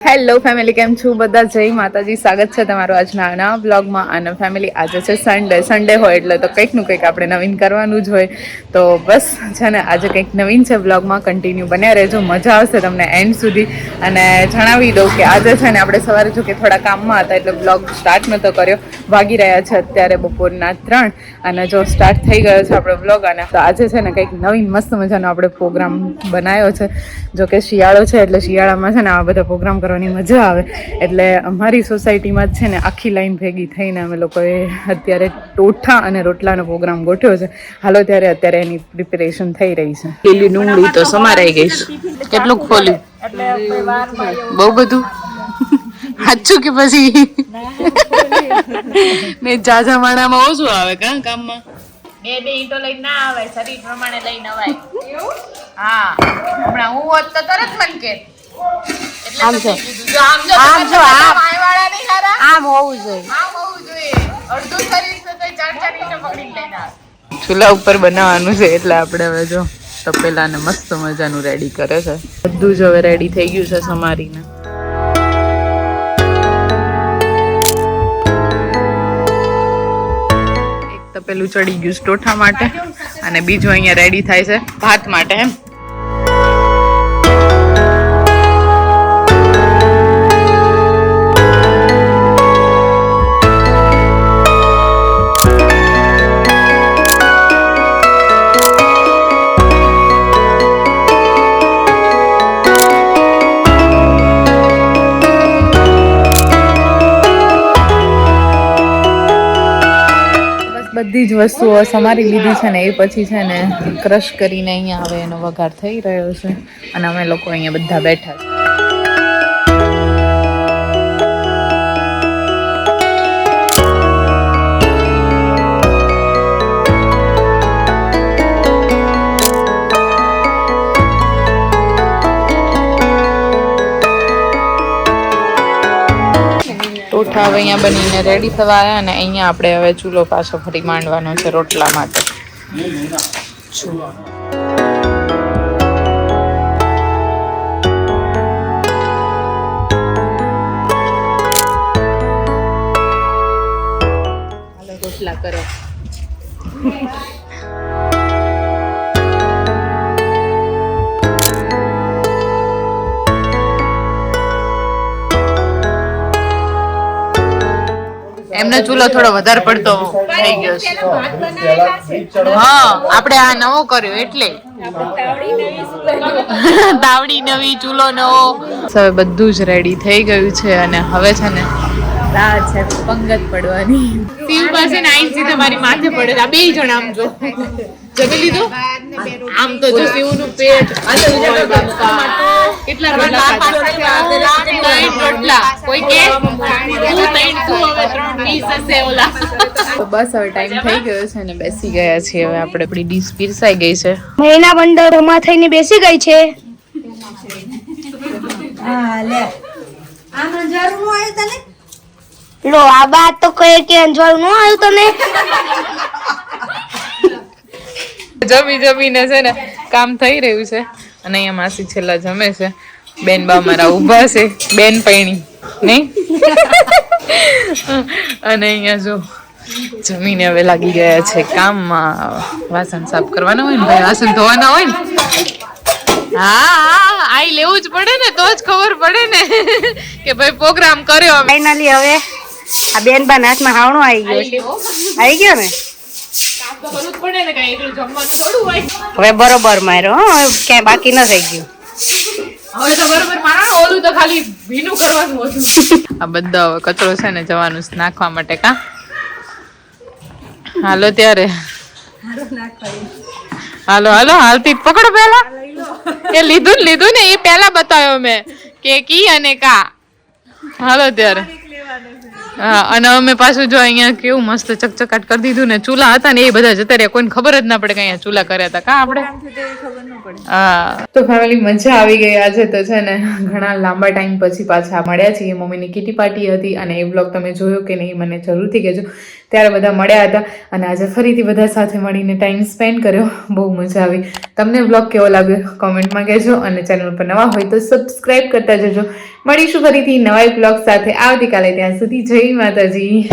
Hello family કેમ છું બધા? જય માતાજી, સ્વાગત છે તમારું આજના નાના બ્લોગમાં અને ફેમિલી આજે છે સન્ડે સન્ડે હોય એટલે તો કંઈકનું કંઈક આપણે નવીન કરવાનું જ હોય. તો બસ, છે ને, આજે કંઈક નવીન છે બ્લોગમાં કન્ટિન્યુ બન્યા રહેજો. મજા આવશે તમને એન્ડ સુધી. અને જણાવી દઉં કે આજે છે ને, આપણે સવારે જો કે થોડા કામમાં હતા એટલે બ્લોગ સ્ટાર્ટ નહોતો કર્યો. વાગી રહ્યા છે અત્યારે બપોરના ત્રણ. અને જો સ્ટાર્ટ થઈ ગયો છે આપણો બ્લોગ અને તો આજે છે ને કંઈક નવીન મસ્ત મજાનો આપણે પ્રોગ્રામ બનાવ્યો છે. જો કે શિયાળો છે એટલે શિયાળામાં છે ને આ બધા પ્રોગ્રામ કરવાની મજા આવે. એટલે અમારી સોસાયટીમાં જ છે ને આખી લાઈન ભેગી થઈને અમે લોકોએ અત્યારે ટોઠા અને રોટલાનો પ્રોગ્રામ ગોઠવ્યો છે. હાલો ત્યારે અત્યારે એની પ્રિપેરેશન થઈ રહી છે. લીલી ડુંગળી તો સમારાઈ ગઈ છે. કેટલું ખોલ્યું? બહુ બધું? સાચું કે પછી? ને જાજા માણામાં ઓછું આવે કા કામમાં બે બે ઈંટો લઈને ના આવે શરીર પ્રમાણે લઈને અવાય. હા હમણાં હું હોત તો તરત મન કે. આમ જો. આમ જો આમ. હોવું જોઈએ. ચૂલા ઉપર બનાવવાનું છે એટલે આપણે હવે જો તપેલાને મસ્ત મજાનું રેડી કરે છે. બધું જ હવે રેડી થઈ ગયું છે સમારીને. એક તપેલું ચડી ગયું છે ટોઠા માટે અને બીજું અહીંયા રેડી થાય છે ભાત માટે એમ. બધી જ વસ્તુઓ સમારી લીધી છે ને એ પછી છે ને ક્રશ કરીને અહીંયા હવે એનો વઘાર થઈ રહ્યો છે અને અમે લોકો અહીંયા બધા બેઠા છે. હવે અહીંયા બનીને રેડી થવા અને અહીંયા આપણે હવે ચૂલો પાછો ફરી માંડવાનો છે રોટલા માટે. રોટલા કરો એમને ચૂલો થોડો વધારે પડતો થઈ ગયો છે. હા આપણે આ નવો કર્યો એટલે. તાવડી નવી ચૂલો નવો. હવે બધું જ રેડી થઈ ગયું છે અને હવે છે ને રાહ છે પંગત પડવાની. શિવ પાસે ને આઈ સીધા મારી માથે પડે આ બે જણ આમ જો. જમી લીધું? આમ તો જો શિવનું પેટ. કેટલા રોટલા કોઈ કે? બસ હવે ટાઈમ થઈ ગયો છે અને બેસી ગયા છીએ. હવે આપણે આપણી ડીશ પીરસાઈ ગઈ છે. મહિના બંદર રમા થઈને બેસી ગઈ છે. લો આ બાત તો કહે કે અંજવાળું ન આવ્યું તને. જમી જમીને છે ને કામ થઈ રહ્યું છે. અને અહીંયા માસી છેલ્લા જમે છે. બેન બા મારા ઊભા છે. બેન પૈણી નહીં? અને અહીંયા જો જમીને હવે લાગી ગયા છે કામમાં. વાસણ સાફ કરવાના હોય ને ભાઈ? વાસણ ધોવાના હોય ને? હા આઈ લેવું જ પડે ને તો જ ખબર પડે ને. કે ભાઈ પ્રોગ્રામ કર્યો ફાઇનલી હવે આ બેન બા હાથમાં હાવણો આવી ગયો છે. આવી ગયો ને? હવે બરોબર માર્યો ક્યાંય બાકી ન થઈ ગયું. હવે તો બરોબર મારા ઓલું તો ખાલી ભીનું કરવાનું હતું. આ બધો હવે કચરો છે ને જવાનું નાખવા માટે કા? હાલો ત્યારે. હાલો હાલો હાલતી પકડો પેલા એ લીધું ને લીધું ને એ પેલા બતાવ્યો મેં. કે કી અને કા. હાલો ત્યારે. અને અમે પાછું જો અહીંયા કેવું મસ્ત ચકચકાટ કરી દીધું ને, ચૂલા હતા ને એ બધા જતા રહ્યા કોઈને ખબર જ ના પડે કે અહીંયા ચૂલા કર્યા હતા. કા આપણે? હા. તો ફેમિલી મજા આવી ગઈ આજે તો છે ને, ઘણા લાંબા ટાઈમ પછી પાછા મળ્યા છીએ. મમ્મીની કીટી પાર્ટી હતી અને એ બ્લોગ તમે જોયો કે નહીં, મને જરૂરથી કહેજો. ત્યારે બધા મળ્યા હતા અને આજે ફરીથી બધા સાથે મળીને ટાઈમ સ્પેન્ડ કર્યો. બહુ મજા આવી. તમને બ્લોગ કેવો લાગ્યો? કોમેન્ટમાં કહેજો અને ચેનલ પર નવા હોય તો સબસ્ક્રાઈબ કરતા જજો. મળીશું ફરીથી નવા બ્લોગ સાથે. આવતીકાલે ત્યાં સુધી જય માતાજી.